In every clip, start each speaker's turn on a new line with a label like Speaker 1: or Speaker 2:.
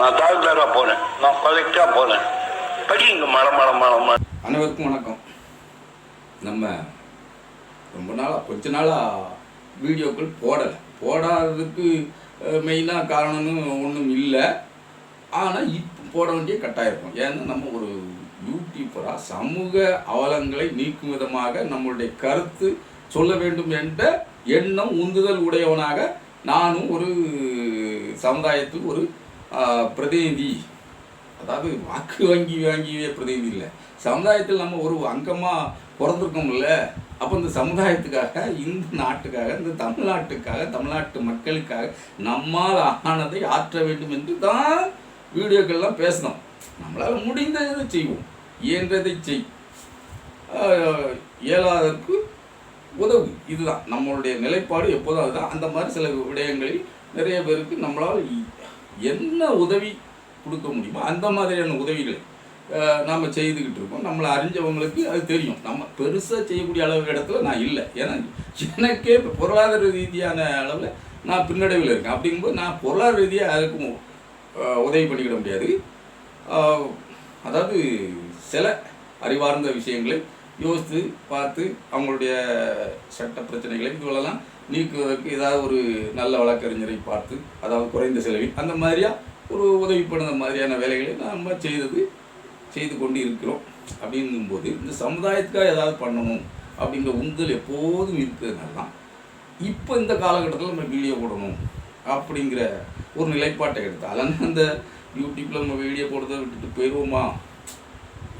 Speaker 1: நான் தாழ்ந்தாராக போனேன். நான் கலெக்டாக போனேன். படிங்க மரம் மரம் மரம் மரம்
Speaker 2: அனைவருக்கும் வணக்கம். நம்ம ரொம்ப நாளாக கொஞ்ச நாளாக வீடியோக்கள் போடலை. போடாததுக்கு மெயினாக காரணம்னு ஒன்றும் இல்லை. ஆனால் இப்போ போட வேண்டிய கட்டாயம். இருக்கும் ஏன்னா நம்ம ஒரு யூடியூப்பராக சமூக அவலங்களை நீக்கும் விதமாக நம்மளுடைய கருத்து சொல்ல வேண்டும் என்ற எண்ணம் உந்துதல் உடையவனாக நானும் ஒரு சமுதாயத்துக்கு ஒரு பிரதிநிதி. அதாவது வாக்கு வங்கி வாங்கியே பிரதிநிதி இல்லை. சமுதாயத்தில் நம்ம ஒரு அங்கமாக பிறந்திருக்கோம்ல அப்போ இந்த சமுதாயத்துக்காக இந்த நாட்டுக்காக இந்த தமிழ்நாட்டுக்காக தமிழ்நாட்டு மக்களுக்காக நம்மால் ஆனதை ஆற்ற வேண்டும் என்று தான் வீடியோக்கள்லாம் பேசணும். நம்மளால் முடிந்ததை செய்வோம்? இயன்றதை செய். ஆஹ், இயலாததற்கு உதவு. இதுதான் நம்மளுடைய நிலைப்பாடு எப்போதும் அதுதான். அந்த மாதிரி சில விடயங்களில் நிறைய பேருக்கு நம்மளால் என்ன உதவி கொடுக்க முடியுமோ அந்த மாதிரியான உதவிகளை நாம் செய்துக்கிட்டு இருக்கோம். நம்மளை அறிஞ்சவங்களுக்கு அது தெரியும். நம்ம பெருசாக செய்யக்கூடிய அளவு இடத்துல நான் இல்லை. ஏன்னா எனக்கே இப்போ பொருளாதார ரீதியான அளவில் நான் பின்னடைவில் இருக்கேன். அப்படிங்கும்போது நான் பொருளாதார ரீதியாக யாருக்கும் உதவி பண்ணிக்கிட முடியாது. அதாவது சில அறிவார்ந்த விஷயங்களை யோசித்து பார்த்து அவங்களுடைய சட்ட பிரச்சனைகளை இதுவெல்லாம் நீக்குவதற்கு ஏதாவது ஒரு நல்ல வழக்கறிஞரை பார்த்து அதாவது குறைந்த செலவில் அந்த மாதிரியா? ஒரு உதவி பண்ணுற மாதிரியான வேலைகளை நம்ம செய்தது செய்து கொண்டு இருக்கிறோம் அப்படிங்கும்போது இந்த சமுதாயத்துக்காக ஏதாவது பண்ணணும் அப்படிங்கிற உந்தல் எப்போதும் இருக்கிறதுனால தான் இப்போ இந்த காலகட்டத்தில் நம்ம வீடியோ போடணும் அப்படிங்கிற ஒரு நிலைப்பாட்டை எடுத்தால் அந்த யூடியூப்பில் நம்ம வீடியோ போடுறதை விட்டுட்டு போயிடுவோமா?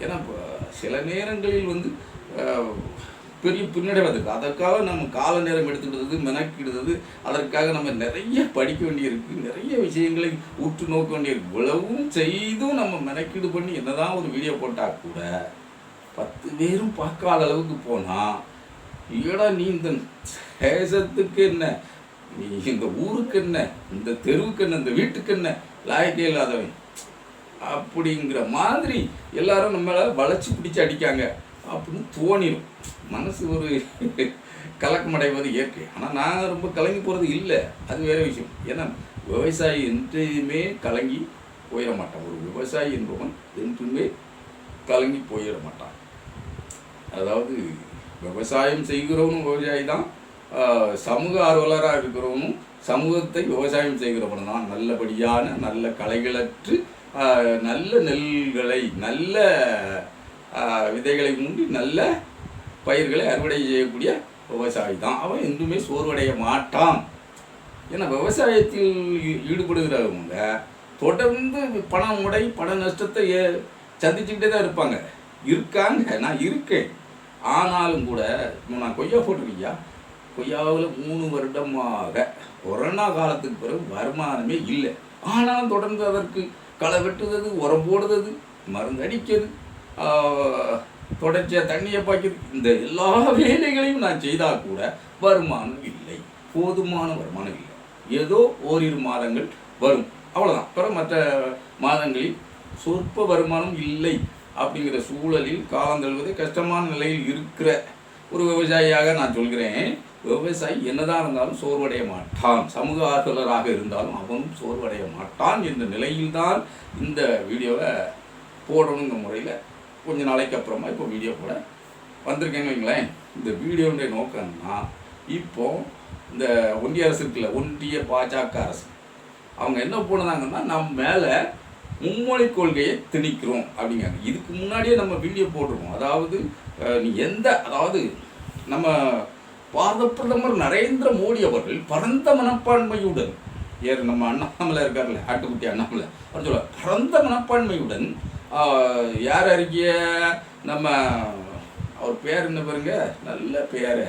Speaker 2: ஏன்னா சில நேரங்களில் வந்து பெரிய பின்னடைவு அதற்காக நம்ம கால நேரம் எடுத்துக்கிட்டது மெனக்கிடுறது அதற்காக நம்ம நிறைய படிக்க வேண்டியிருக்கு நிறைய விஷயங்களை உற்று நோக்க வேண்டியிருக்கு இவ்வளவும் செய்தும் நம்ம மெனக்கீடு பண்ணி என்னதான் ஒரு வீடியோ போட்டால் கூட பத்து பேரும் பார்க்காத அளவுக்கு போனால் ஏடா நீ இந்த தேசத்துக்கு என்ன? நீ இந்த ஊருக்கு என்ன? இந்த தெருவுக்கு என்ன? இந்த வீட்டுக்கு என்ன? லாயக்கே இல்லாதவன். அப்படிங்கிற மாதிரி எல்லாரும் நம்மளை வளைச்சி பிடிச்சி அடிக்காங்க. அப்படின்னு தோணிடும் மனசு ஒரு கலக்கம் அடைவது இயற்கை. ஆனால் நான் ரொம்ப கலங்கி போகிறது இல்லை. அது வேற விஷயம். ஏன்னா விவசாயி என்றையுமே கலங்கி போயிட மாட்டான். ஒரு விவசாயி என்பவன் என்றுமே கலங்கி போயிட மாட்டான். அதாவது விவசாயம் செய்கிறவனும் விவசாயி தான். சமூக ஆர்வலராக இருக்கிறவனும் சமூகத்தை விவசாயம் செய்கிறவன் தான். நல்லபடியான நல்ல களைகளற்று நல்ல நெல்களை நல்ல விதைகளை மூண்டி நல்ல பயிர்களை அறுவடை செய்யக்கூடிய விவசாயி தான். அவன் எதுவுமே சோர்வடைய மாட்டான். ஏன்னா விவசாயத்தில் ஈ- ஈடுபடுகிறவங்க தொடர்ந்து பணம் உடை பண நஷ்டத்தை ஏ- சந்திச்சுக்கிட்டே தான் இருப்பாங்க. இருக்காங்க. நான் இருக்கேன். ஆனாலும் கூட நான் கொய்யா போட்டிருக்கியா? கொய்யாவில் மூணு வருடமாக கொரோனா காலத்துக்கு பிறகு வருமானமே இல்லை. ஆனாலும் தொடர்ந்து அதற்கு களை வெட்டுறது உரம் போடுறது மருந்து அடிக்கிறது தொடர்ச்சியாக தண்ணியை பாய்க்கிறது இந்த எல்லா வேலைகளையும் நான் செய்தால் கூட வருமானம் இல்லை. போதுமான வருமானம் இல்லை. ஏதோ ஓரிரு மாதங்கள் வரும். அவ்வளோதான் அப்புறம் மற்ற மாதங்களில் சொற்ப வருமானம் இல்லை அப்படிங்கிற சூழலில் காலம் தழுவது கஷ்டமான நிலையில் இருக்கிற ஒரு விவசாயியாக நான் சொல்கிறேன். விவசாயி என்னதான் இருந்தாலும் சோர்வடைய மாட்டான். சமூக ஆர்வலராக இருந்தாலும் அவனும் சோர்வடைய மாட்டான் என்ற நிலையில்தான் இந்த வீடியோவை போடணுங்கிற முறையில் கொஞ்ச நாளைக்கு அப்புறமா இப்போ வீடியோ கூட வந்திருக்கேன்னு வைங்களேன். இந்த வீடியோடைய நோக்கம்னா இப்போ இந்த ஒன்றிய அரசு இருக்குல்ல ஒன்றிய பாஜக அரசு அவங்க என்ன பண்ணுறாங்கன்னா நம்ம மேலே மும்மொழி கொள்கையை திணிக்கிறோம் அப்படிங்கிறாங்க. இதுக்கு முன்னாடியே நம்ம வீடியோ போட்டிருக்கோம். அதாவது நீ எந்த அதாவது நம்ம பாரத பிரதமர் நரேந்திர மோடி அவர்கள் பரந்த மனப்பான்மையுடன் ஏறு நம்ம அண்ணாமலை இருக்கார்ல ஆட்டுக்குட்டி அண்ணாமலை அவர் சொல்ல பரந்த மனப்பான்மையுடன் யார் அறிக்கைய நம்ம அவர் பேர் என்ன பாருங்க? நல்ல பேர்.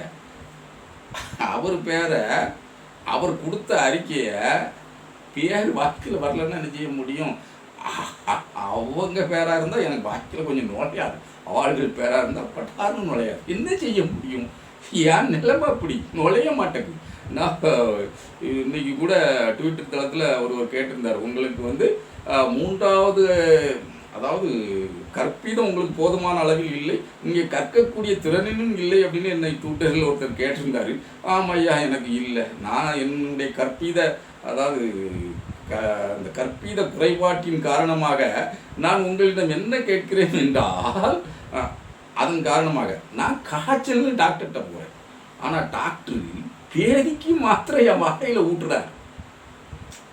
Speaker 2: அவர் பேரை அவர் கொடுத்த அறிக்கையை பேர் வாக்கில் வரலன்னா என்ன செய்ய முடியும்? அவங்க பேராக இருந்தால் எனக்கு வாக்கில் கொஞ்சம் நுழையாது அவர்கள் பேராக இருந்தால் பட்டாரும் நுழையாது. என்ன செய்ய முடியும்? ஏன் நிலைமை அப்படி? நுழைய மாட்டேங்குது. நான் இன்னைக்கு கூட ட்விட்டர் தளத்தில் ஒருவர் கேட்டிருந்தார். உங்களுக்கு வந்து மூன்றாவது அதாவது கற்பிதம் உங்களுக்கு போதுமான அளவில் இல்லை. இங்கே கற்கக்கூடிய திறனினும் இல்லை அப்படின்னு என்னை ட்விட்டரில் ஒருத்தர் கேட்டிருந்தாரு. ஆமாம் ஐயா எனக்கு இல்லை. நான் என்னுடைய கற்பித அதாவது க அந்த கற்பித குறைபாட்டின் காரணமாக நான் உங்களிடம் என்ன கேட்கிறேன் என்றால் அதன் காரணமாக நான் காய்ச்சல்னு டாக்டர்கிட்ட போகிறேன் ஆனால் டாக்டர் பேதிக்கு மாத்திரை என் வாயில ஊட்டுறாரு.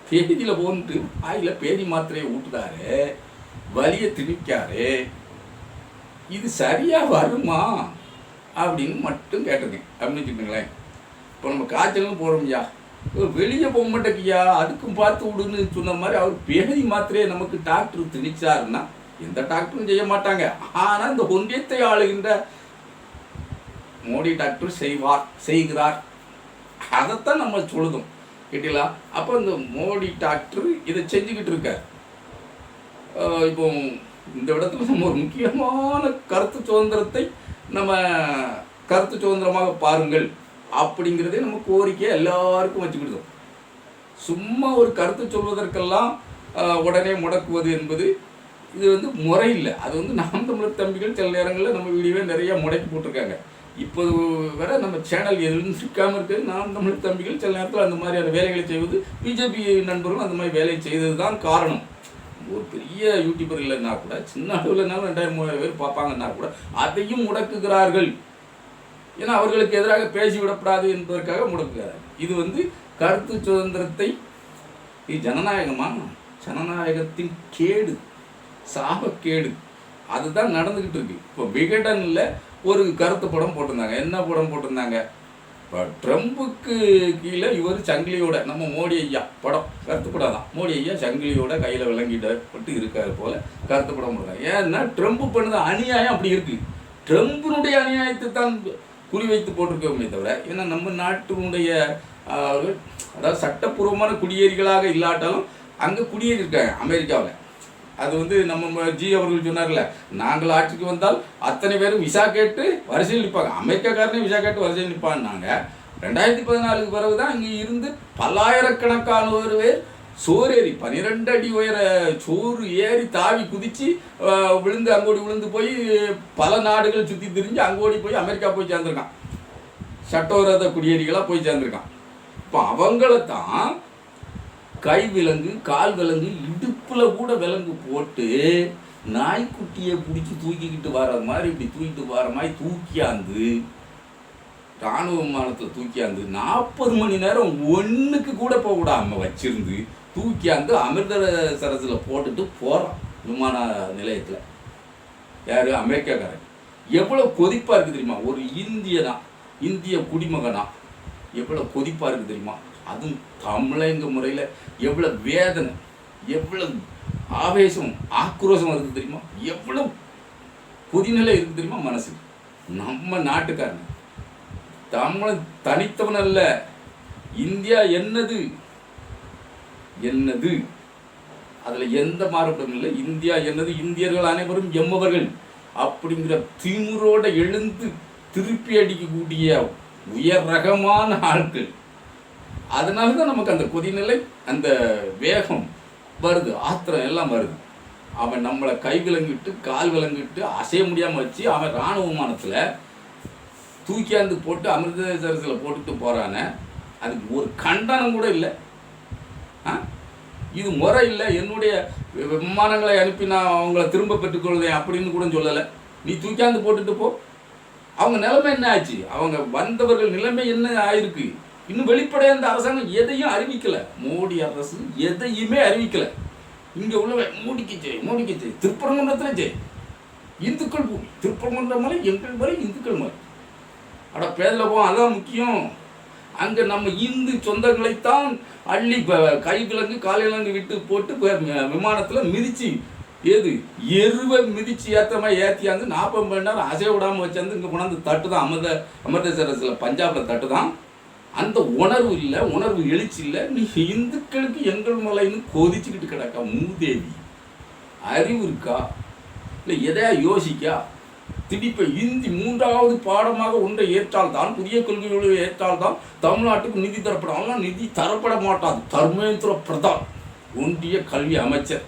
Speaker 2: பேதியில் போன்ட்டு வாயில் பேதி மாத்திரையை ஊட்டுறாரு. வலியை திணிக்காரு இது சரியா வருமா? அப்படின்னு மட்டும் கேட்டிருக்கேன் அப்படின்னு வச்சுக்கோங்களேன். இப்போ நம்ம காய்ச்சல்னு போகிறோம்யா வெளியே போக மாட்டேக்கியா அதுக்கும் பார்த்து விடுன்னு சொன்ன மாதிரி அவர் பேதி மாத்திரையே நமக்கு டாக்டர் திணிச்சாருன்னா எந்த டாக்டரும் செய்ய மாட்டாங்க. ஆனால் இந்த ஒன்றியத்தை ஆளுகின்ற மோடி டாக்டர் செய்வார் செய்கிறார். அதைத்தான் நம்ம சொல்லுதோம். கேட்டீங்களா? அப்போ இந்த மோடி டாக்டர் இதை செஞ்சுக்கிட்டு இருக்கார். இப்போ இந்த இடத்துல நம்ம ஒரு முக்கியமான கருத்து சுதந்திரத்தை நம்ம கருத்து சுதந்திரமாக பாருங்கள் அப்படிங்கிறதே நம்ம கோரிக்கையை எல்லாருக்கும் வச்சுக்கிட்டோம் சும்மா ஒரு கருத்து சொல்வதற்கெல்லாம் உடனே முடக்குவது என்பது இது வந்து முறை இல்லை. அது வந்து நாம் தமிழர் தம்பிகள் சில நேரங்களில் நம்ம வீடியோவே நிறைய முடக்கி போட்டிருக்காங்க. இப்போ வர நம்ம சேனல் எதுவும் சிக்காமல் இருக்கு நாம் தமிழர் தம்பிகள் சில நேரத்தில் அந்த மாதிரியான வேலைகளை செய்வது பிஜேபி நண்பர்களும் அந்த மாதிரி வேலையை செய்தது தான் காரணம். ஒரு பெரிய யூடியூபர் இல்லைன்னா கூட சின்ன அளவுலனாலும் ரெண்டாயிரம் மூவாயிரம் பேர் பார்ப்பாங்கன்னா கூட அதையும் முடக்குகிறார்கள். ஏன்னா அவர்களுக்கு எதிராக பேசிவிடக்கூடாது என்பதற்காக முடக்குகிறார்கள். இது வந்து கருத்து சுதந்திரத்தை இது ஜனநாயகமா? ஜனநாயகத்தின் கேடு சாபக்கேடு அதுதான் நடந்துக்கிட்டு இருக்கு. இப்போ விகடனில் ஒரு கருத்து படம் போட்டிருந்தாங்க. என்ன படம் போட்டிருந்தாங்க? இப்போ ட்ரம்புக்கு கீழே இவர் சங்கிலியோட நம்ம மோடி ஐயா படம் கருத்து படம். மோடி ஐயா சங்கிலியோட கையில் விளங்கிட்டு இருக்காரு போல கருத்தப்பட முடியல ஏன்னா ட்ரம்ப் பண்ணது அநியாயம் அப்படி இருக்கு. ட்ரம்பினுடைய அநியாயத்தை தான் குறி வைத்து போட்டிருக்கோமே தவிர ஏன்னா நம்ம நாட்டினுடைய அதாவது சட்டப்பூர்வமான குடியேறிகளாக இல்லாட்டாலும் அங்கே குடியேறி இருக்காங்க அமெரிக்காவில். அது வந்து நம்ம ஜி அவர்கள் சொன்னார்ல நாங்கள் ஆட்சிக்கு வந்தால் அத்தனை பேரும் விசா கேட்டு வரிசையில் நிற்பாங்க. அமெரிக்காக்காரனே விசா கேட்டு வரிசையில் நிற்பான்னாங்க. ரெண்டாயிரத்தி பதினாலுக்கு பிறகு தான் இங்கே இருந்து பல்லாயிரக்கணக்கானோர் பேர் சோறேறி பன்னிரெண்டு அடி உயர சோறு ஏறி தாவி குதிச்சு விழுந்து அங்கோடி விழுந்து போய் பல நாடுகள் சுற்றி திரிஞ்சு அங்கோடி போய் அமெரிக்கா போய் சேர்ந்துருக்கான். சட்டவிரோத குடியேறிகளாக போய் சேர்ந்துருக்கான். இப்போ அவங்களத்தான் கை விலங்கு கால் விலங்கு இடுப்பில் கூட விலங்கு போட்டு நாய்க்குட்டியை பிடிச்சி தூக்கிக்கிட்டு வர மாதிரி இப்படி தூக்கிட்டு வர மாதிரி தூக்கியாந்து ராணுவ விமானத்தில் தூக்கியாந்து நாற்பது மணி நேரம் ஒன்றுக்கு கூட போக விடாம வச்சிருந்து அமிர்த அமிர்தசரஸில் போட்டுட்டு போகிறான் விமான நிலையத்தில். யார்? அமெரிக்காக்காரன். எவ்வளோ கொதிப்பாக இருக்குது தெரியுமா? ஒரு இந்தியனா? இந்திய குடிமகனா? எவ்வளோ கொதிப்பாக இருக்குது தெரியுமா? அதுவும் தமிழங்க முறையில் எவ்வளோ வேதனை எவ்வளோ ஆவேசம் ஆக்ரோஷம் இருக்குது தெரியுமா? எவ்வளோ கொதிநிலை இருக்குது தெரியுமா மனசு நம்ம நாட்டுக்காரன். தமிழன் தனித்தவன் அல்ல. இந்தியா என்னது? என்னது? அதில் எந்த மாறுபடும் இல்லை. இந்தியா என்னது? இந்தியர்கள் அனைவரும் எம்மவர்கள். அப்படிங்கிற திமுறோட எழுந்து திருப்பி அடிக்கக்கூடிய உயர் ரகமான ஆட்கள். அதனால தான் நமக்கு அந்த கொதிநிலை அந்த வேகம் வருது. ஆத்திரம் எல்லாம் வருது. அவன் நம்மளை கை விலங்கிட்டு கால் விலங்கிட்டு அசைய முடியாமல் வச்சு அவன் இராணுவ விமானத்தில் தூக்கியாந்து போட்டு அமிர்தசரஸில் போட்டுட்டு போகிறான அதுக்கு ஒரு கண்டனம் கூட இல்லை. இது முறை இல்லை. என்னுடைய விமானங்களை அனுப்பி நான் அவங்கள திரும்ப பெற்றுக்கொள்வேன் அப்படின்னு கூட சொல்லலை. நீ தூக்காந்து போட்டுட்டு போ. அவங்க நிலைமை என்ன ஆச்சு? அவங்க வந்தவர்கள் நிலைமை என்ன ஆயிருக்கு? இன்னும் வெளிப்படையாக இந்த அரசாங்கம் எதையும் அறிவிக்கலை. மோடி அரசு எதையுமே அறிவிக்கலை. இங்கே உள்ளவன் மோடிக்கு ஜெய் மோடிக்கு ஜெய். திருப்பரங்குன்றத்தில் ஜெய். இந்துக்கள் பூமி. திருப்பரங்குன்ற மலை எங்கள் மலை இந்துக்கள் மலை. அட பேரில் போவோம். அதான் முக்கியம். அங்கே நம்ம இந்து சொந்தங்களைத்தான் அள்ளி ப- கை விலங்கு கால் விலங்கு விட்டு போட்டு விமானத்தில் மிதிச்சு ஏது? எருவை மிதிச்சு ஏற்றமா ஏற்றியாந்து நாற்பது மணி நேரம் அசைய விடாமல் வச்சாந்து இங்கே கொண்டாந்து தட்டு தான் அமிர்த அமிர்தசரஸில் பஞ்சாபில் தட்டு தான் அந்த உணர்வு இல்லை உணர்வு எழுச்சி இல்லை. நீ இந்துக்களுக்கு எங்கள் மலைன்னு கொதிச்சுக்கிட்டு கிடக்கா மூதேவி. அறிவு இருக்கா? இல்லை எதையா யோசிக்கா? திடிப்பை இந்தி மூன்றாவது பாடமாக ஒன்றை ஏற்றால்தான் புதிய கொள்கைகளை ஏற்றால்தான் தமிழ்நாட்டுக்கு நிதி தரப்படும். ஆனால் நிதி தரப்பட மாட்டாது. தர்மேந்திர பிரதான் ஒன்றிய கல்வி அமைச்சர்.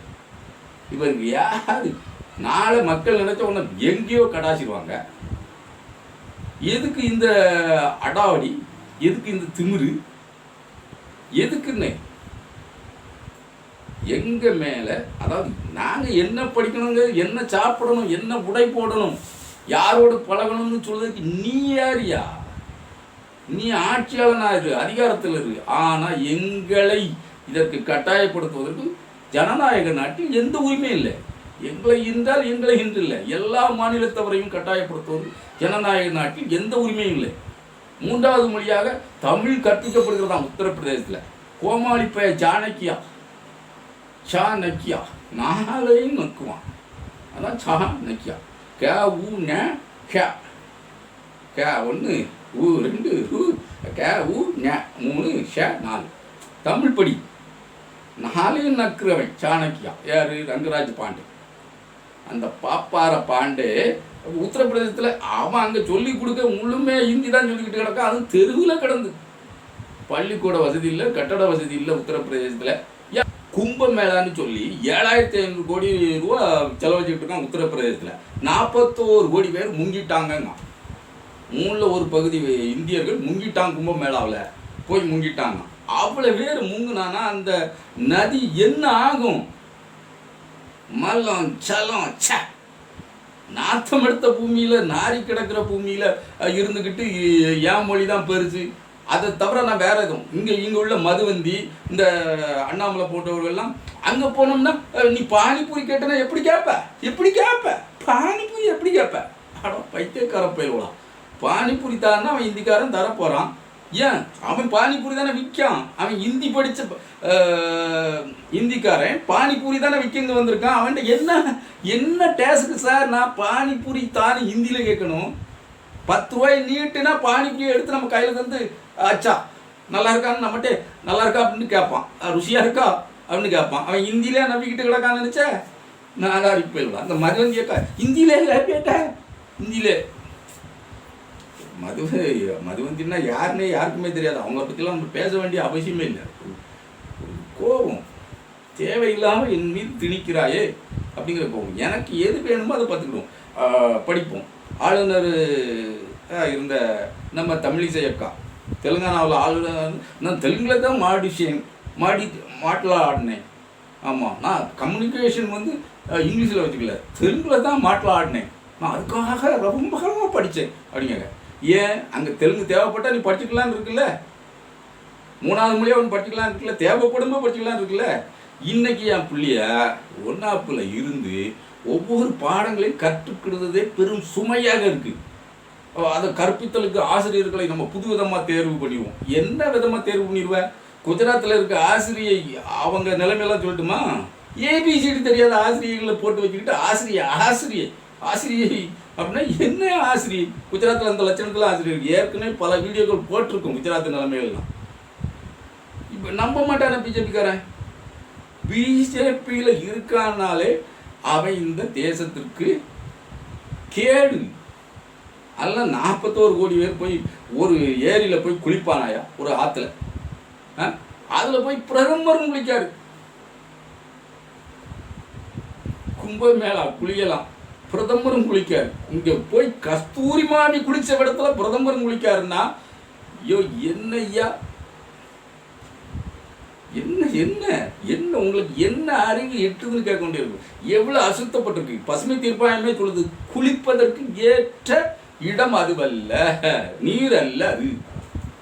Speaker 2: இவர் யாரு? நாளை மக்கள் நினைச்ச உடனே எங்கேயோ கடாசிடுவாங்க எதுக்கு இந்த அடாவடி? எதுக்கு இந்த திமிரு? எதுக்குன்னு எங்கள் மேலே அதாவது நாங்கள் என்ன படிக்கணுங்க என்ன சாப்பிடணும் என்ன உடை போடணும் யாரோடு பழகணும்னு சொல்றதுக்கு நீ யாரியா? நீ ஆட்சியாளனா இரு அதிகாரத்தில் இரு ஆனால் எங்களை இதற்கு கட்டாயப்படுத்துவதற்கு ஜனநாயக நாட்டில் எந்த உரிமையும் இல்லை. எங்களை இருந்தால் எங்களை இன்று இல்லை எல்லா மாநிலத்தவரையும் கட்டாயப்படுத்துவது ஜனநாயக நாட்டில் எந்த உரிமையும் இல்லை. மூன்றாவது மொழியாக தமிழ் கற்பிக்கப்படுகிறதாம் உத்தரப்பிரதேசத்தில். கோமாளி பய சா நக்கியா. நாளையும் நக்குவான். அதான் சாணக்கியா கே ஊ நே கே க ஒன்று ஊ ரெண்டு ஊ கே ஊ நே மூணு ஷே நாலு. தமிழ் படி. நாளையும் நக்குறவன் சாணக்கியா. யார்? ரங்கராஜ் பாண்டே. அந்த பாப்பார பாண்டே உத்தரப்பிரதேசத்தில் அவன் அங்கே சொல்லி கொடுக்க முழுமே ஹிந்தி தான் சொல்லிக்கிட்டு கிடக்கா. அது தெருவில் கிடந்து. பள்ளிக்கூட வசதி இல்லை கட்டட வசதி இல்லை உத்தரப்பிரதேசத்தில். ஏன் கும்பமேளான்னு சொல்லி ஏழாயிரத்தி ஐநூறு கோடி ரூபா செலவழிச்சுக்கிட்டு இருக்கான் உத்தரப்பிரதேசத்தில். நாற்பத்தோரு கோடி பேர் முங்கிட்டாங்கங்க மூணில் ஒரு பகுதி இந்தியர்கள் முங்கிட்டாங்க கும்பமேளாவில் போய் முங்கிட்டாங்க. அவ்வளோ பேர் முங்குனானா அந்த நதி என்ன ஆகும்? மல்லம் சலம் ச நாத்தம் எடுத்த பூமியில் நாரி கிடக்கிற பூமியில் இருந்துக்கிட்டு ஏன் என் மொழி தான் பெருசு அதை தவிர நான் வேற எதுவும். இங்கே இங்கே உள்ள மதுவந்தி இந்த அண்ணாமலை போட்டவர்கள்லாம் அங்கே போனோம்னா நீ பானிபூரி கேட்டனா எப்படி கேட்ப? எப்படி கேட்ப? பானிபூரி எப்படி கேட்பேன்? அட பைத்தியக்கார போயிடலாம் பானிபூரி தான்னா அவன் இந்திக்காரன் தரப்போகிறான் ஏன்? அவன் பானிபூரி தானே விற்கான். அவன் ஹிந்தி படித்த ஹிந்திக்காரன் பானிபூரி தானே விற்கிங்க வந்திருக்கான். அவன்கிட்ட என்ன என்ன டேஸ்க்கு சார் நான் பானிபூரி தானே ஹிந்தியில் கேட்கணும். பத்து ரூபாய் நீட்டுனா பானிபூரியை எடுத்து நம்ம கையில் தந்து அச்சா நல்லா இருக்கான்னு நம்மகிட்ட நல்லா இருக்கா? அப்படின்னு கேட்பான். ருசியாக இருக்கா? அப்படின்னு கேட்பான். அவன் ஹிந்தியிலே நம்பிக்கிட்டு கிடக்கான்னு நினச்சேன் நான் அடிப்பு அந்த மதுவந்தி அக்கா ஹிந்தியிலே கேட்டேன் ஹிந்தியிலே மது மதுவந்தின்னா யாருன்னே யாருக்குமே தெரியாது அவங்கள பற்றிலாம் நம்ம பேச வேண்டிய அவசியமே இல்லை கோபம் தேவையில்லாமல் என் மீது திணிக்கிறாயே. அப்படிங்கிற கோபம். எனக்கு எது வேணுமோ அதை பார்த்துக்கிடுவோம். படிப்போம். ஆளுநர் இருந்த நம்ம தமிழிசை அக்கா. தெலுங்கானாவில் ஆளுநர் நான் தெலுங்கில் தான் மாடிச்சேன். மாடி மாட்டில் ஆடினேன். ஆமாம் நான் கம்யூனிகேஷன் வந்து இங்கிலீஷில் வச்சுக்கல. தெலுங்கில் தான் மாட்டில் ஆடினேன் நான் அதுக்காக ரொம்ப காலமாக படித்தேன் அப்படிங்க ஏன்? அங்கே தெலுங்கு தேவைப்பட்டால் நீ படிச்சுக்கலான்னு இருக்குல்ல. மூணாவது மொழியாக ஒன்று படிச்சுக்கலாம் இருக்குல்ல. தேவைப்படும்போது படிச்சுக்கலாம் இருக்குல்ல. இன்னைக்கு என் பிள்ளைய ஒன்னாப்பில் இருந்து ஒவ்வொரு பாடங்களையும் கற்றுக்கிடுறதே பெரும் சுமையாக இருக்குது அதை கற்பித்தலுக்கு ஆசிரியர்களை நம்ம புது விதமாக தேர்வு பண்ணிடுவோம். என்ன விதமாக தேர்வு பண்ணிடுவேன் குஜராத்தில் இருக்க ஆசிரியை அவங்க நிலைமையெல்லாம் சொல்லட்டுமா? ஏபிசிடி தெரியாத ஆசிரியர்களை போட்டு வச்சுக்கிட்டு ஆசிரியை ஆசிரியை ஆசிரியை அப்படின்னா என்ன ஆசிரியர் குஜராத்தில் அந்த லட்சணத்தில் ஆசிரியர். ஏற்கனவே பல வீடியோக்கள் போட்டிருக்கோம் குஜராத் நிலைமைகள்லாம். இப்போ நம்ப மாட்டானே பிஜேபிக்காரன்? பிஜேபியில் இருக்கானாலே அவன் இந்த தேசத்திற்கு கேடு. அல்ல நாற்பத்தோரு கோடி பேர் போய் ஒரு ஏரியில் போய் குளிப்பானாயா? ஒரு ஆற்றுல அதில் போய் பிரதமரும் குளிக்காரு. கும்பமேளா குளியலாம். பிரதமரும் குளிக்காரு. இங்க போய் கஸ்தூரி மாமி குளிச்ச இடத்துல பிரதமரும் குளிக்காருன்னா ஐயோ என்ன ஐயா என்ன என்ன என்ன உங்களுக்கு என்ன அறிவு எட்டுதுன்னு கேட்க வேண்டியிருக்கும் எவ்வளோ அசுத்தப்பட்டிருக்கு. பசுமை தீர்ப்பாயமே சொல்லுது குளிப்பதற்கு ஏற்ற இடம் அதுவல்ல. நீர் அல்ல அது.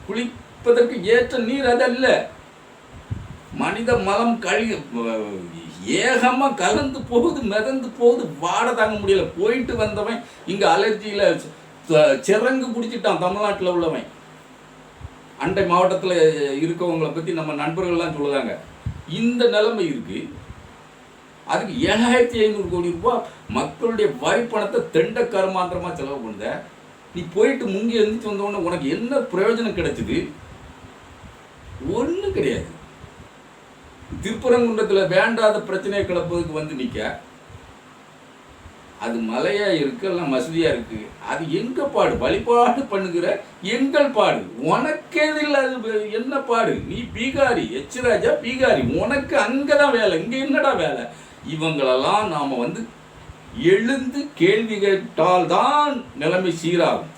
Speaker 2: குளிப்பதற்கு ஏற்ற நீர் அது அல்ல மனித மலம் கழி ஏகமாக கலந்து போகுது மிதந்து போகுது வாட தாங்க முடியல. போயிட்டு வந்தவன் இங்கே அலர்ஜியில் ச- சிறங்கு பிடிச்சிட்டான் தமிழ்நாட்டில் உள்ளவன். அண்டை மாவட்டத்தில் இருக்கவங்கள பற்றி நம்ம நண்பர்கள்லாம் சொல்லுதாங்க. இந்த நிலைமை இருக்குது அதுக்கு ஏழாயிரத்தி ஐநூறு கோடி ரூபாய் மக்களுடைய வாய்ப்பணத்தை தெண்ட கருமாந்திரமாக செலவு பண்ணுத நீ போயிட்டு முங்கி எழுந்திரிச்சு வந்தோடனே உனக்கு என்ன பிரயோஜனம் கிடைச்சிது? ஒன்றும் கிடையாது. திருப்பரங்குன்றத்தில் வேண்டாத பிரச்சனையை கிளப்பதுக்கு வந்து நிற்க அது மலையா இருக்கு எல்லாம் மசதியா இருக்கு. அது எங்க பாடு? வழிபாடு பண்ணுகிற எங்கள் பாடு. உனக்கு எதில் அது என்ன பாடு? நீ பீகாரி எச்ராஜா பீகாரி. உனக்கு அங்கதான் வேலை இங்க என்னடா வேலை? இவங்களெல்லாம் நாம வந்து எழுந்து கேள்வி கேட்டால்தான் நிலைமை சீராகும்.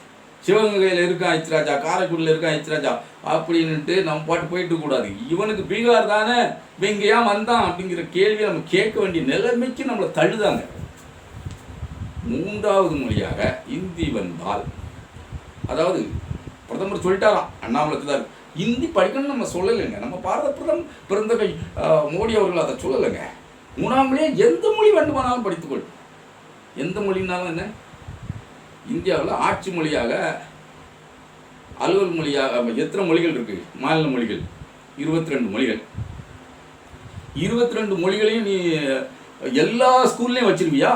Speaker 2: சிவகங்கையில் இருக்கா ஐத்ராஜா காரைக்குடியில் இருக்கான் ஐத்ராஜா அப்படின்ட்டு நம்ம பாட்டு போயிட்டு கூடாது. இவனுக்கு பீகார் தானே இப்போ இங்க ஏன் வந்தான் அப்படிங்கிற கேள்வியை நம்ம கேட்க வேண்டிய நிலைமைக்கு நம்மளை தள்ளுதாங்க. மூன்றாவது மொழியாக இந்தி வந்தால் அதாவது பிரதமர் சொல்லிட்டாராம் அண்ணாமலை தான் இந்தி படிக்கணும்னு நம்ம சொல்லலைங்க. நம்ம பாரத பிரதமர் பிறந்தகை மோடி அவர்கள் அதை சொல்லலைங்க. மூணாம் மொழியை எந்த மொழி வேண்டுமானாலும் படித்துக்கொள். எந்த மொழினாலும் என்ன? இந்தியாவில் ஆட்சி மொழியாக அலுவல் மொழியாக எத்தனை மொழிகள் இருக்குது மாநில மொழிகள் இருபத்தி ரெண்டு மொழிகள். இருபத்தி ரெண்டு மொழிகளையும் நீ எல்லா ஸ்கூல்லையும் வச்சிருவியா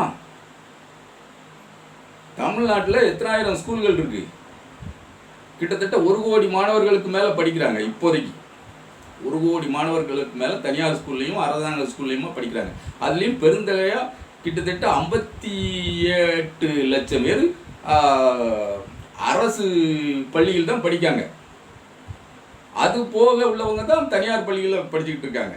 Speaker 2: தமிழ்நாட்டில் எத்தனாயிரம் ஸ்கூல்கள் இருக்கு? கிட்டத்தட்ட ஒரு கோடி மாணவர்களுக்கு மேலே படிக்கிறாங்க இப்போதைக்கு. ஒரு கோடி மாணவர்களுக்கு மேலே தனியார் ஸ்கூல்லையும் அரசாங்க ஸ்கூல்லையுமா படிக்கிறாங்க. அதுலேயும் பெருந்தகையாக கிட்டத்தட்ட ஐம்பத்தி எட்டு லட்சம் பேர் அரசு பள்ளியில் தான் படிக்காங்க. அது போக உள்ளவங்க தான் தனியார் பள்ளியில் படிச்சுக்கிட்டு இருக்காங்க.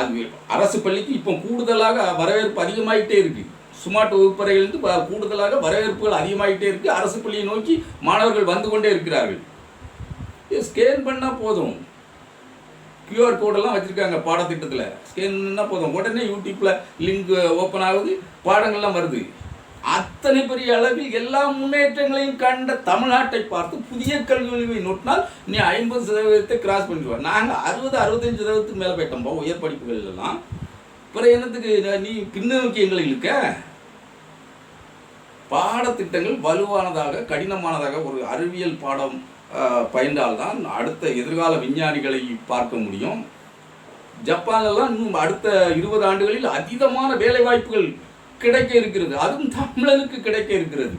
Speaker 2: அது அரசு பள்ளிக்கு இப்போ கூடுதலாக வரவேற்பு அதிகமாயிட்டே இருக்கு. சுமார்ட் வகுப்பறையிலிருந்து கூடுதலாக வரவேற்புகள் அதிகமாயிட்டே இருக்கு. அரசு பள்ளியை நோக்கி மாணவர்கள் வந்து கொண்டே இருக்கிறார்கள். ஸ்கேன் பண்ணால் போதும். கியூஆர் கோடெல்லாம் வச்சுருக்காங்க பாடத்திட்டத்தில். ஸ்கேன் பண்ணால் போதும். உடனே யூடியூப்பில் லிங்க் ஓப்பன் ஆகுது. பாடங்கள்லாம் வருது. அத்தனை பெரிய அளவில் எல்லா முன்னேற்றங்களையும் கண்ட தமிழ்நாட்டை பார்த்து புதிய கல்வி நோட்டினால் நீ ஐம்பது சதவீதத்தை கிராஸ் பண்ணிடுவார் நாங்கள் அறுபது அறுபத்தஞ்சு சதவீதத்துக்கு மேலே போயிட்டோம்பா உயர் படிப்புகள்லாம் எல்லாம் என்னத்துக்கு நீ பின்னோக்கி எங்களை இருக்க பாடத்திட்டங்கள் வலுவானதாக கடினமானதாக ஒரு அறிவியல் பாடம் ஆஹ், பயின்றால்தான் அடுத்த எதிர்கால விஞ்ஞானிகளை பார்க்க முடியும். ஜப்பான்லாம் இன்னும் அடுத்த இருபது ஆண்டுகளில் அதீதமான வேலைவாய்ப்புகள் கிடைக்க இருக்கிறது அதுவும் தமிழனுக்கு கிடைக்க இருக்கிறது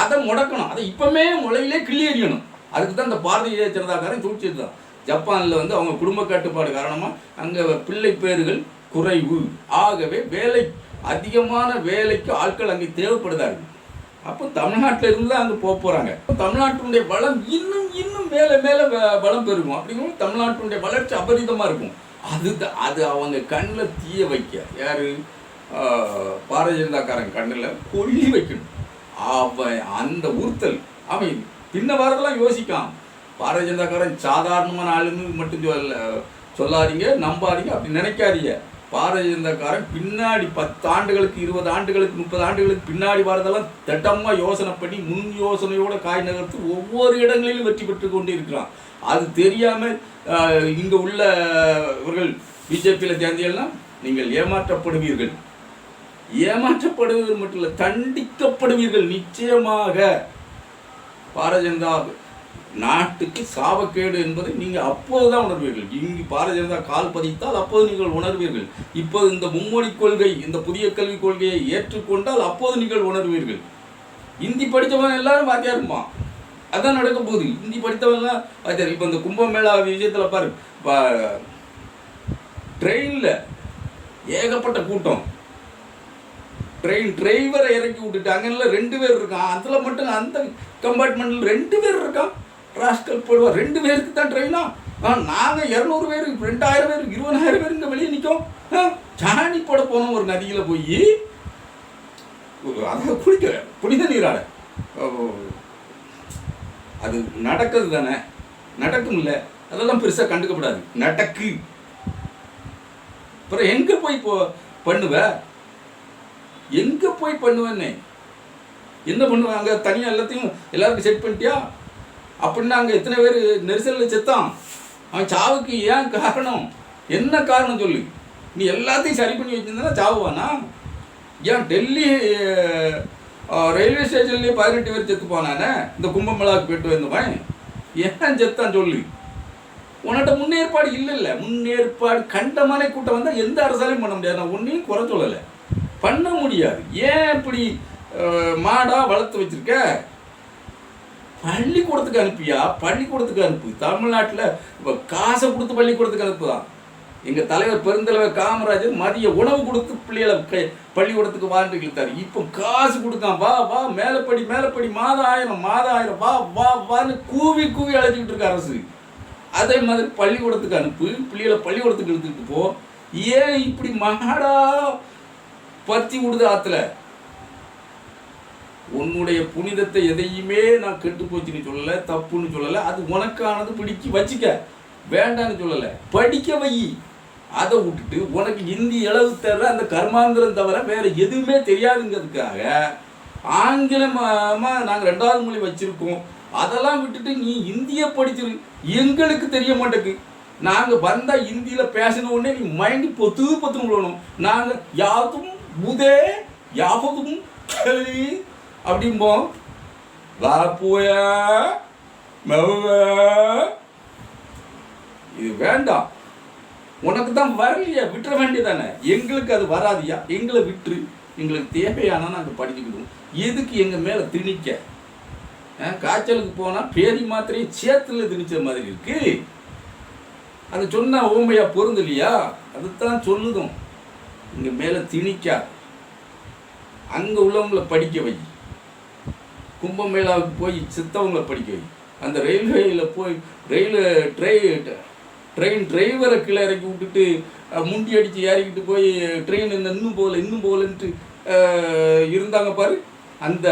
Speaker 2: அதை முடக்கணும். அதை இப்பவுமே முளையிலே கிள்ளி எறியணும். அதுக்கு தான் இந்த பாரதிய ஜனதாக்காரன் சூழ்ச்சி தான் ஜப்பானில் வந்து அவங்க குடும்ப கட்டுப்பாடு காரணமாக அங்கே பிள்ளை பேர்கள் குறைவு. ஆகவே வேலை அதிகமான வேலைக்கு ஆட்கள் அங்கே தேவைப்படுதார்கள். அப்போ தமிழ்நாட்டில் இருந்து தான் அங்கே போக போகிறாங்க தமிழ்நாட்டினுடைய வளம் இன்னும் இன்னும் மேலே மேலே வளம் பெருகும். அப்படிங்கும்போது தமிழ்நாட்டினுடைய வளர்ச்சி அபரிதமாக இருக்கும். அது அது அவங்க கண்ணில் தீய வைக்க. யாரு? பாரதிய ஜனதாக்காரன் கண்ணில் கொல்லி வைக்கணும். அவன் அந்த உறுத்தல் அவன் பின்ன வரதெல்லாம் யோசிக்கான். பாரதிய ஜனதாக்காரன் சாதாரணமான ஆளுன்னு மட்டும் சொல்ல சொல்லாதீங்க நம்பாதீங்க அப்படி நினைக்காதீங்க. பாரதிய ஜனதாக்காரன் பின்னாடி பத்து ஆண்டுகளுக்கு இருபது ஆண்டுகளுக்கு முப்பது ஆண்டுகளுக்கு பின்னாடி வரதெல்லாம் திட்டமாக யோசனை பண்ணி முன் யோசனையோட காய் நகர்த்து ஒவ்வொரு இடங்களிலும் வெற்றி பெற்று கொண்டு இருக்கிறான். அது தெரியாமல் இங்கே உள்ள இவர்கள் பிஜேபியில் சேர்ந்தீங்கன்னா நீங்கள் ஏமாற்றப்படுவீர்கள். ஏமாற்றப்படுவீர்கள் மட்டும் இல்லை தண்டிக்கப்படுவீர்கள் நிச்சயமாக. பாரதிய ஜனதா நாட்டுக்கு சாபக்கேடு என்பதை நீங்கள் அப்போது தான் உணர்வீர்கள். இங்கு பாரதிய ஜனதா கால் பதித்தால் அப்போது நீங்கள் உணர்வீர்கள். இப்போது இந்த மும்மொழி கொள்கை இந்த புதிய கல்விக் கொள்கையை ஏற்றுக்கொண்டால் அப்போது நீங்கள் உணர்வீர்கள். இந்தி படித்தவன் எல்லாரும் வாத்தியா இருப்பான் அதான் நடக்க போகுது. இந்தி படித்தவங்கலாம் வாத்தியார். இப்போ இந்த கும்பமேளா விஷயத்தில் பாரு ட்ரெயினில் ஏகப்பட்ட கூட்டம். ட்ரெயின் டிரைவரை இறக்கி விட்டுட்டாங்கல்ல ரெண்டு பேர் இருக்கான். அதில் மட்டும் அந்த கம்பார்ட்மெண்ட்டில் ரெண்டு பேர் இருக்கான். ராஸ்கல் போடுவார் ரெண்டு பேருக்கு தான் ட்ரெயினா ஆ நாங்கள் இரநூறு பேர் ரெண்டாயிரம் பேர் இருபதாயிரம் பேர் இங்கே வெளியே நிற்கும் சாணி போட போனோம் ஒரு நதியில் போய். அதை குளிக்க புனித நீராட. ஓ, அது நடக்குது தானே? நடக்கும் இல்லை? அதெல்லாம் பெருசாக கண்டுக்கப்படாது நடக்கு. அப்புறம் எங்கே போய் போ பண்ணுவ? எங்கே போய் பண்ணுவேன்னு? என்ன பண்ணுவாங்க? தனியாக எல்லாத்தையும் எல்லாருக்கும் செட் பண்ணிட்டியா? அப்படின்னா அங்கே எத்தனை பேர் நெரிசலில் செத்தான்? அவன் சாவுக்கு ஏன் காரணம்? என்ன காரணம் சொல்லு? நீ எல்லாத்தையும் சரி பண்ணி வச்சிருந்தா சாவுவானா? ஏன் டெல்லி ரயில்வே ஸ்டேஷன்லேயே பதினெட்டு பேர் செத்து போனானே? இந்த கும்பமேளாவுக்கு போயிட்டு வந்தவன்? ஏன் செத்தான் சொல்லு? உன்கிட்ட முன்னேற்பாடு இல்லை இல்லை முன்னேற்பாடு கண்டமான கூட்டம் வந்தால் எந்த அரசாலையும் பண்ண முடியாது. நான் ஒன்றையும் குறை சொல்லலை. பண்ண முடியாது. ஏன் இப்படி மாடாக மாடா வளர்த்து வச்சிருக்க? பள்ளிக்கூடத்துக்கு அனுப்பியா? பள்ளிக்கூடத்துக்கு அனுப்பு. தமிழ்நாட்டில் இப்போ காசை கொடுத்து பள்ளிக்கூடத்துக்கு அனுப்புதான் எங்கள் தலைவர் பெருந்தலைவர் காமராஜர் மதிய உணவு கொடுத்து பிள்ளைகளை பள்ளிக்கூடத்துக்கு வாழ்ந்து இழுத்தார். இப்போ காசு கொடுக்கான் வா வா மேலப்படி மேலப்படி மாதம் ஆயிரம் மாதம் ஆயிரம் வா வா வான்னு கூவி கூவி அழைச்சிக்கிட்டு இருக்க அரசு. அதே மாதிரி பள்ளிக்கூடத்துக்கு அனுப்பு. பிள்ளைகளை பள்ளிக்கூடத்துக்கு எடுத்துக்கிட்டு போ. ஏன் இப்படி மாடா பத்தி விடுது ஆத்துல. உன்னுடைய புனிதத்தை எதையுமே நான் கெட்டு போச்சுன்னு சொல்லலை தப்புன்னு சொல்லலை அது உனக்கானது பிடிக்க வச்சுக்க. வேண்டான்னு சொல்லலை. படிக்க வை. அதை விட்டுட்டு உனக்கு இந்தி அளவு தர்ற அந்த கர்மாந்திரம் தவிர வேற எதுவுமே தெரியாதுங்கிறதுக்காக ஆங்கிலமாக நாங்கள் ரெண்டாவது மொழி வச்சுருக்கோம். அதெல்லாம் விட்டுட்டு நீ இந்திய படிச்சிரு. எங்களுக்கு தெரிய மாட்டேக்கு. நாங்கள் வந்தால் இந்தியில் பேசின உடனே நீ மைண்டு பொத்து பொத்துன்னு விடணும் நாங்கள் யாருக்கும் புதே யாவதும் கேள்வி அப்படிம்போம். வா போயா மெவ இது வேண்டாம். உனக்கு தான் வரலையா விட்டுற வேண்டியதானே? எங்களுக்கு அது வராதியா? எங்களை விட்டுரு. எங்களுக்கு தேவையானா நாங்கள் படிச்சுக்கிடுவோம். எதுக்கு எங்கள் மேலே திணிக்க? காய்ச்சலுக்கு போனால் பேரி மாத்திரையை சேத்துல திணிச்ச மாதிரி இருக்கு. அது சொன்னால் ஓமையாக பொருந்தலையா? அதுதான் சொல்லுதும். இங்கே மேலே திணிக்கா. அங்கே உள்ளவங்களை படிக்க வை. கும்பமேளாவுக்கு போய் சித்தவங்களை படிக்க வை. அந்த ரயில்வேயில் போய் ரயில் ட்ரெயின் ட்ரெயின் டிரைவரை கீழே இறக்கி விட்டுட்டு முண்டி அடித்து ஏறிக்கிட்டு போய் ட்ரெயின் இன்னும் போகல இன்னும் போகலன்ட்டு இருந்தாங்க பாரு. அந்த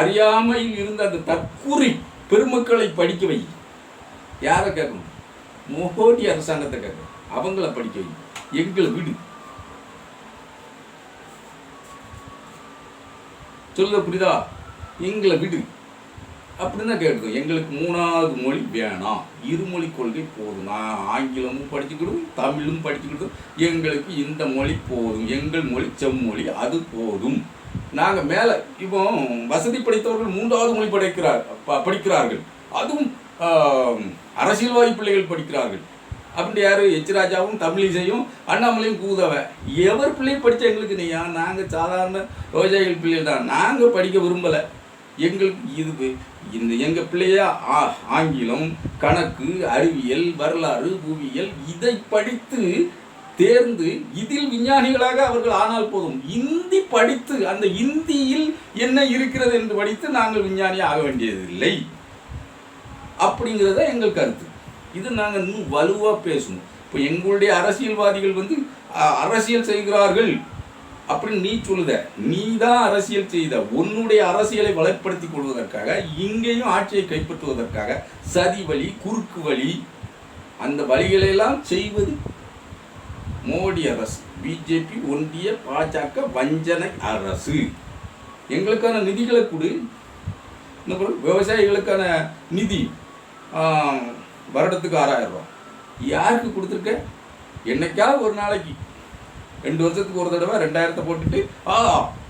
Speaker 2: அறியாமையில் இருந்த அந்த தற்கூரி பெருமக்களை படிக்க வை. யாரை கேட்கணும்? மோடி அரசாங்கத்தை கேட்கணும். அவங்கள படிக்க வை. எங்களை விடு. சொல்ல புரியுதா? எங்களை விடு. அப்படின்னு தான் கேட்டுக்கோ எங்களுக்கு மூணாவது மொழி வேணாம். இருமொழி கொள்கை போதும். நான் ஆங்கிலமும் படிச்சுக்கிடும் தமிழும் படிச்சுக்கிடுவோம் எங்களுக்கு இந்த மொழி போதும். எங்கள் மொழி செம்மொழி அது போதும். நாங்கள் மேலே இப்போ வசதி படைத்தவர்கள் மூன்றாவது மொழி படிக்கிறார் படிக்கிறார்கள். அதுவும் அரசியல்வாதி பிள்ளைகள் படிக்கிறார்கள். அப்படி யாரு? எச் ராஜாவும் தமிழிசையும் அண்ணாமலையும் கூதவ. எவர் பிள்ளை படித்த எங்களுக்கு நீயா? நாங்கள் சாதாரண விவசாயிகள் பிள்ளைகள் தான் நாங்கள் படிக்க விரும்பலை. எங்களுக்கு இது இந்த எங்கள் பிள்ளைய? ஆ- ஆங்கிலம் கணக்கு அறிவியல் வரலாறு புவியியல் இதை படித்து தேர்ந்து இதில் விஞ்ஞானிகளாக அவர்கள் ஆனால் போதும். இந்தி படித்து அந்த இந்தியில் என்ன இருக்கிறது என்று படித்து நாங்கள் விஞ்ஞானி ஆக வேண்டியதில்லை. அப்படிங்கிறத எங்கள் கருத்து. இது நாங்கள் இன்னும் வலுவாக பேசணும். இப்போ எங்களுடைய அரசியல்வாதிகள் வந்து அரசியல் செய்கிறார்கள் அப்படின்னு நீ சொல்லுத. நீ தான் அரசியல் செய்த. உன்னுடைய அரசியலை வளப்படுத்தி கொள்வதற்காக இங்கேயும் ஆட்சியை கைப்பற்றுவதற்காக சதி வழி குறுக்கு வழி அந்த வழிகளெல்லாம் செய்வது மோடி அரசு. பிஜேபி ஒன்றிய பாஜக வஞ்சனை அரசு. எங்களுக்கான நிதிகளை கொடு. விவசாயிகளுக்கான நிதி வருடத்துக்கு ஆறாயிரம் ரூபா யாருக்கு கொடுத்துருக்க? என்னைக்காவது ஒரு நாளைக்கு. ரெண்டு வருஷத்துக்கு ஒரு தடவை ரெண்டாயிரத்தை போட்டுட்டு ஆ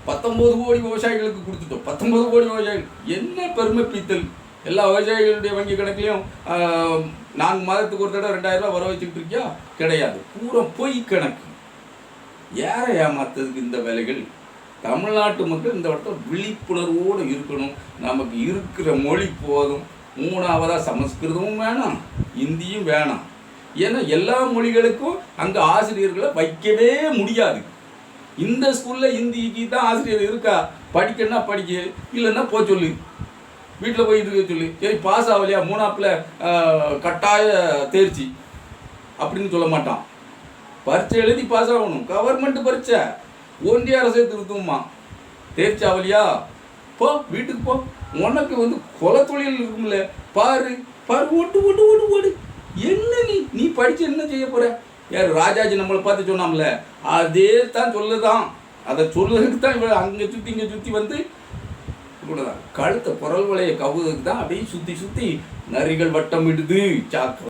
Speaker 2: பத்தொம்போது கோடி விவசாயிகளுக்கு கொடுத்துட்டோம். பத்தொம்போது கோடி விவசாயிகள். என்ன பெருமை பீத்தல்? எல்லா விவசாயிகளுடைய வங்கி கணக்குலையும் நான்கு மாதத்துக்கு ஒரு தடவை ரெண்டாயிரம் ரூபா வர வச்சுக்கிட்டு இருக்கியா? கிடையாது. பூரா பொய் கணக்கு. யாரை ஏமாத்துறதுக்கு இந்த வேலைகள்? தமிழ்நாட்டு மக்கள் இந்த இடத்துல விழிப்புணர்வோடு இருக்கணும். நமக்கு இருக்கிற மொழி போதும். மூணாவதாக சமஸ்கிருதமும் வேணாம் இந்தியும் வேணாம். ஏன்னா எல்லா மொழிகளுக்கும் அங்கே ஆசிரியர்களை வைக்கவே முடியாது. இந்த ஸ்கூலில் இந்திக்கு தான் ஆசிரியர் இருக்கா? படிக்கணும்னா படிக்க இல்லைன்னா போ சொல்லு. வீட்டில் போய் இருக்க சொல்லு. சரி பாஸ் ஆகலையா? மூணாப்பில் கட்டாய தேர்ச்சி. அப்படின்னு சொல்ல மாட்டான். பரீட்சை எழுதி பாஸ் ஆகணும். கவர்மெண்ட் பரீட்சை. ஒன்றிய அரசே திருத்துமா தேர்ச்சி ஆகலையா? போ வீட்டுக்கு போ. உனக்கு வந்து கொலை தொழில் இருக்கும்ல பாரு பாரு ஓட்டு ஓட்டு ஓட்டு ஓடு. என்ன நீ நீ படித்து என்ன செய்ய போற? யார் ராஜாஜி நம்மளை பார்த்து சொன்னாம்ல அதே தான் சொல்லுதான். அதை சொல்லுறதுக்கு தான் இவ்வளோ அங்கே சுற்றி இங்கே சுற்றி வந்து இவ்வளோதான் கழுத்தை குரல் வலையை கவுறதுக்கு தான் அப்படியே சுற்றி சுற்றி நரிகள் வட்டம் விடுது சாக்கு.